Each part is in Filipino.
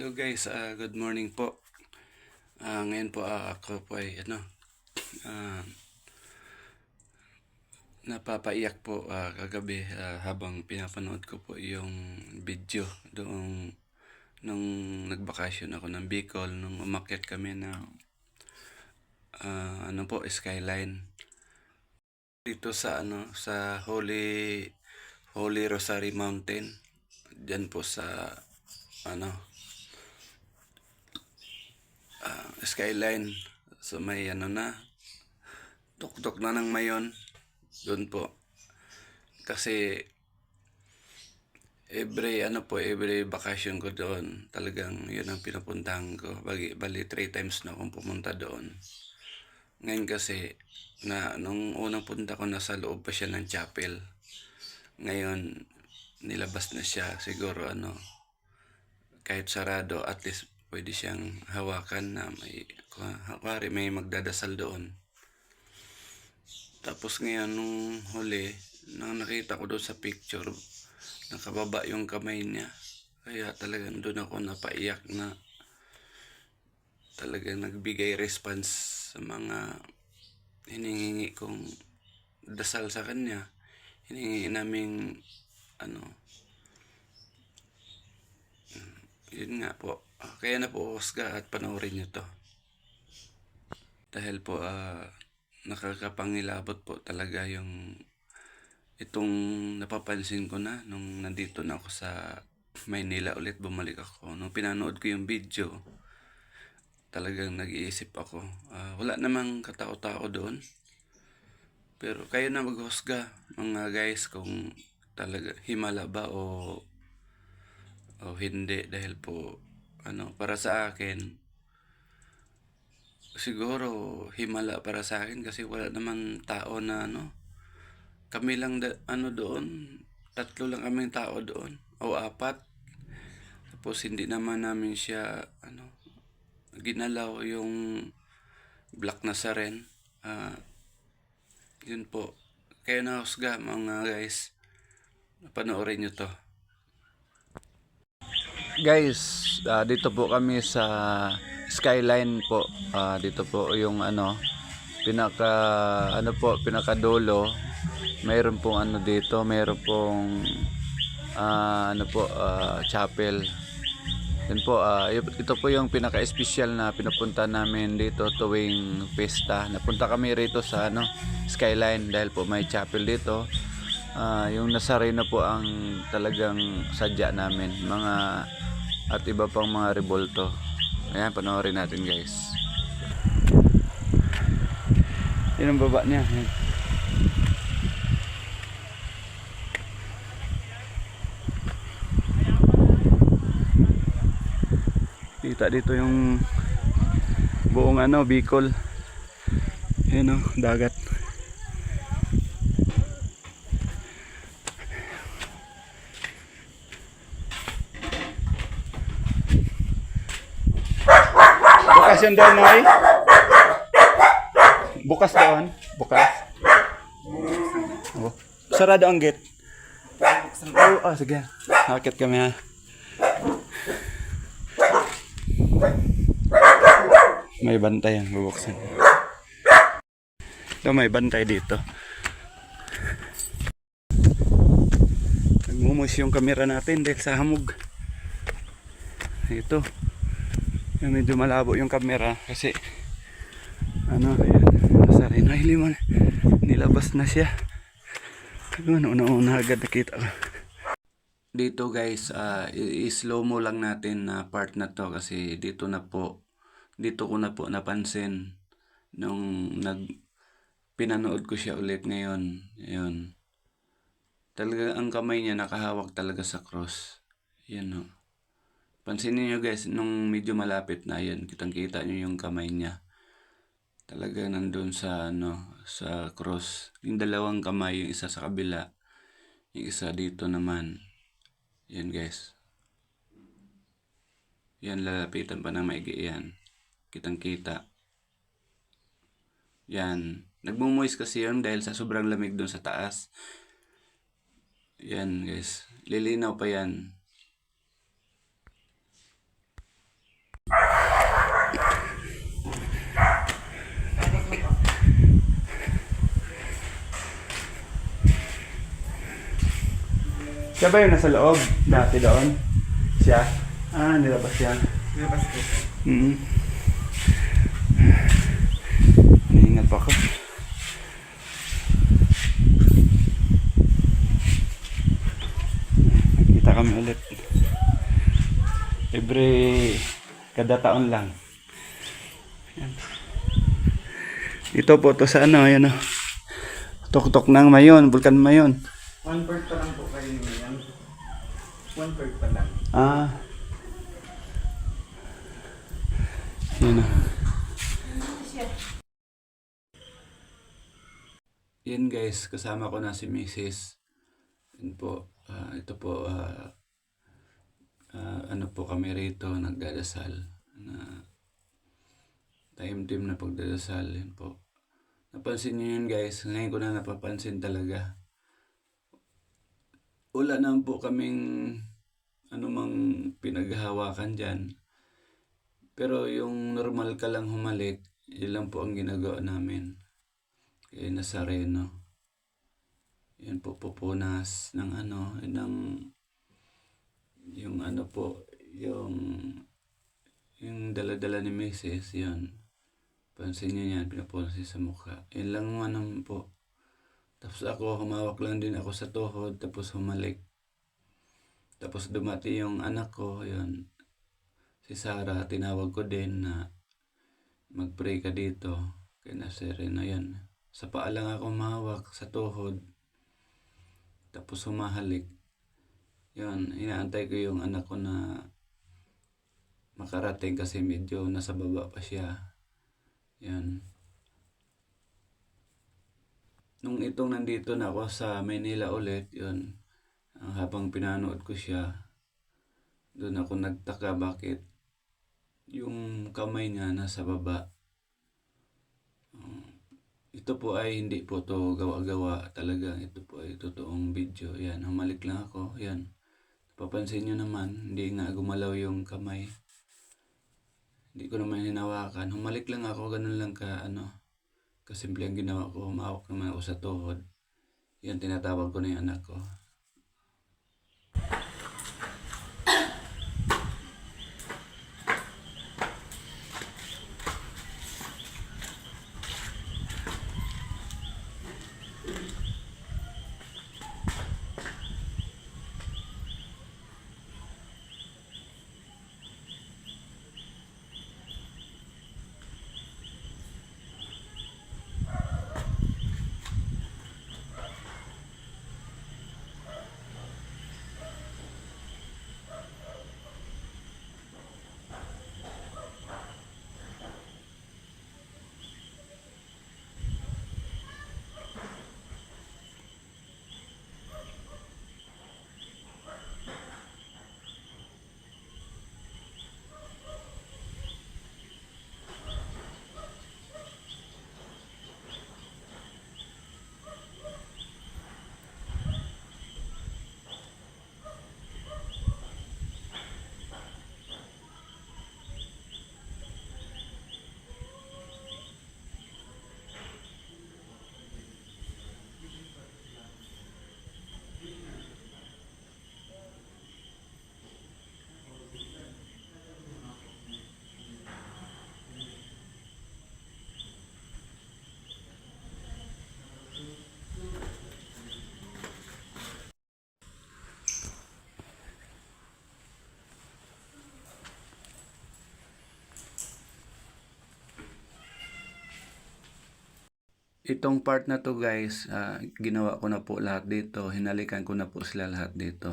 Hello guys, ah, good morning po. Ah, ngayon po ah, ako po ay ano, ah, napapaiyak po ah, kagabi ah, habang pinapanood ko po yung video doong nung nagbakasyon ako ng Bicol nung umakyat kami ng ah, ano po skyline dito sa ano sa Holy Holy Rosary Mountain diyan po sa ano ah, skyline. So may ano na tuktok na ng mayon. Doon po. Kasi every ano po every vacation ko doon talagang yun ang pinupuntahan ko. Bali, bali three times na akong pumunta doon. Ngayon kasi na nung unang punta ko nasa loob pa siya ng chapel. Ngayon nilabas na siya. Siguro ano kahit sarado at least pwede siyang hawakan na may kuwari may magdadasal doon. Tapos ngayon nung huli nang nakita ko doon sa picture nakababa yung kamay niya. Kaya talagang doon ako napaiyak na talagang nagbigay response sa mga hiningi kong dasal sa kanya. Hiningi naming ano yun nga po kaya na po Oscar at panoorin nyo to. Dahil po ah, nakakapangilabot po talaga yung itong napapansin ko na nung nandito na ako sa Maynila ulit bumalik ako. Nung pinanood ko yung video talagang nag-iisip ako. Ah, wala namang katao-tao doon. Pero kayo na maghusga mga guys kung talaga himala ba o o hindi. Dahil po ano para sa akin siguro himala para sa akin kasi wala naman tao na ano. Kami lang da, ano doon tatlo lang kaming tao doon o apat. Tapos hindi naman namin siya ano ginalaw yung black na sa rin Ah, yun po. Kayo na mga guys. Panoorin nyo to Guys, ah, dito po kami sa Skyline po. Ah, dito po yung ano pinaka ano po pinakadulo. Mayroon pong ano dito, mayroon pong ah, ano po ah, chapel. Yan po, y- ito po yung pinaka-espesyal na pinupunta namin dito tuwing pesta. Napunta kami rito sa ano, Skyline dahil po may chapel dito. Ah, yung Nazareno po ang talagang sadya namin. Mga at iba pang mga rebolto. Ayan, panoorin natin guys. Yan ang baba niya. Yan. Kita dito yung buong ano, Bicol. Yan o, dagat. Bukas yun doon, Noy? Bukas doon? Bukas? Oh. Sarado ang gate. Oh, oh, sige. Hakit kami ha. May bantay yan, bubuksan. Ito, may bantay dito. Nagmumus yung kamera natin dahil sa hamog. Ito. Yan, medyo malabo yung camera kasi ano, ayan, nasa rin. Ay, limon. Nilabas na siya. Ayun, una-una agad nakita ko. Dito guys, ah, i- i-slow mo lang natin na part na to kasi dito na po, dito ko na po napansin nung nag pinanood ko siya ulit ngayon. Ayun. Talaga ang kamay niya nakahawak talaga sa cross. Yan o. Pansinin niyo guys, nung medyo malapit na yan, kitang kita niyo yung kamay niya. Talaga nandun sa ano, sa cross. Yung dalawang kamay, yung isa sa kabila, yung isa dito naman. Yan guys. Yan lalapitan pa ng maigi yan. Kitang kita. Yan. Nagmumoist kasi yun dahil sa sobrang lamig doon sa taas. Yan guys. Lilinaw pa yan. Siya ba yung nasa loob? Dati doon? Siya? Ah, nilabas siya. Nilabas ko sir. Mm. Ingat pa ako. Kita kami ulit. Every kada taon lang. Yan. Ito po to sa ano, yan o. Tok-tok ng mayon, vulkan mayon. One bird pa lang po kayo. One bird pa lang. Ah. Yan o. Yan guys, kasama ko na si Mrs. Yan po, ah, ito po, ah, ah, ano po kami rito, nagdadasal. Na time-team na pagdadasal, yan po. Napansin niyo yun guys, ngayon ko na napapansin talaga. Wala naman po kaming anumang pinaghahawakan dyan. Pero yung normal ka lang humalik, yun lang po ang ginagawa namin. Kaya Nazareno. Yan po pupunas ng ano, ng yung ano po, yung yung dala-dala ni Mrs. yun. Pansin niyo yan, pinapunas niya sa mukha. Yun lang naman po. Tapos ako, humawak lang din ako sa tuhod, tapos humalik. Tapos dumati yung anak ko, yun. Si Sarah, tinawag ko din na mag-pray ka dito. Kaya na Serena, yun. Sa paa lang ako mahawak, sa tuhod. Tapos humahalik. Yun, inaantay ko yung anak ko na makarating kasi medyo nasa baba pa siya. Yan. Nung itong nandito na ako sa Manila ulit, yun, habang pinanood ko siya, doon ako nagtaka bakit yung kamay niya nasa baba. Um, ito po ay hindi po to gawa-gawa talaga. Ito po ay totoong video. Yan, humalik lang ako. Yan. Papansin nyo naman, hindi nga gumalaw yung kamay. Hindi ko naman hinawakan. Humalik lang ako, ganun lang ka, ano, kasimple ang ginawa ko. Humawak naman ako sa tuhod. Yan, tinatawag ko na yung anak ko. Itong part na to guys, ah, ginawa ko na po lahat dito. Hinalikan ko na po sila lahat dito.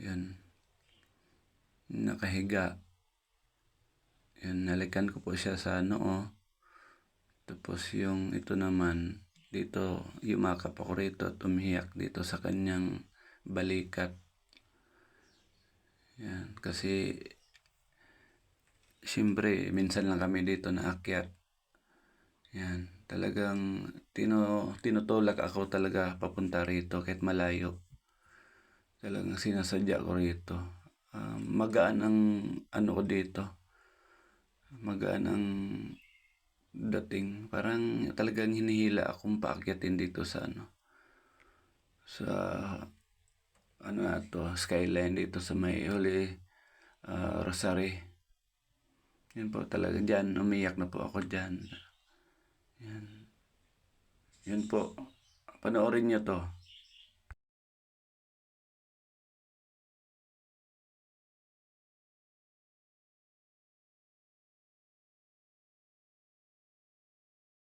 Yan. Nakahiga. Yan, nalikan ko po siya sa noo. Tapos yung ito naman, dito, yumakap ako rito at umiyak dito sa kanyang balikat. Yan, kasi siyempre, minsan lang kami dito naakyat. Yan, talagang tino, tinutulak ako talaga papunta rito kahit malayo. Talagang sinasadya ko rito. Ah, magaan ang ano ko dito. Magaan ang dating. Parang talagang hinihila akong paakyatin dito sa ano. Sa ano na to, skyline dito sa may Holy ah, Rosary. Yan po talaga dyan, umiyak na po ako dyan. Yan. Yan po. Panoorin nyo to.